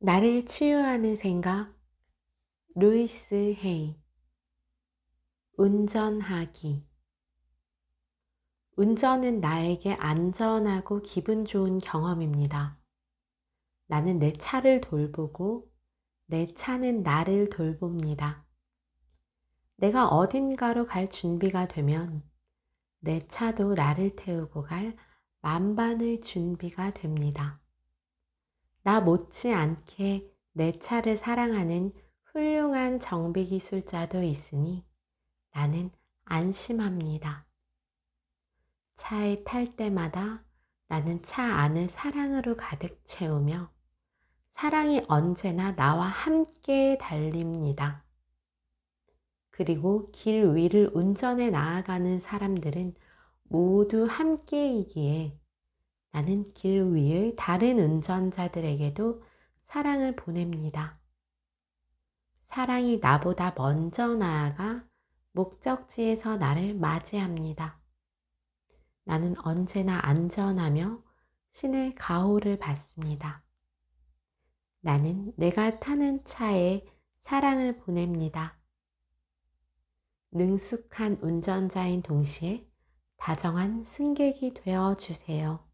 나를 치유하는 생각, 루이스 헤이. 운전하기. 운전은 나에게 안전하고 기분 좋은 경험입니다. 나는 내 차를 돌보고 내 차는 나를 돌봅니다. 내가 어딘가로 갈 준비가 되면 내 차도 나를 태우고 갈 만반의 준비가 됩니다. 나 못지않게 내 차를 사랑하는 훌륭한 정비 기술자도 있으니 나는 안심합니다. 차에 탈 때마다 나는 차 안을 사랑으로 가득 채우며 사랑이 언제나 나와 함께 달립니다. 그리고 길 위를 운전해 나아가는 사람들은 모두 함께이기에 나는 길 위의 다른 운전자들에게도 사랑을 보냅니다. 사랑이 나보다 먼저 나아가 목적지에서 나를 맞이합니다. 나는 언제나 안전하며 신의 가호를 받습니다. 나는 내가 타는 차에 사랑을 보냅니다. 능숙한 운전자인 동시에 다정한 승객이 되어 주세요.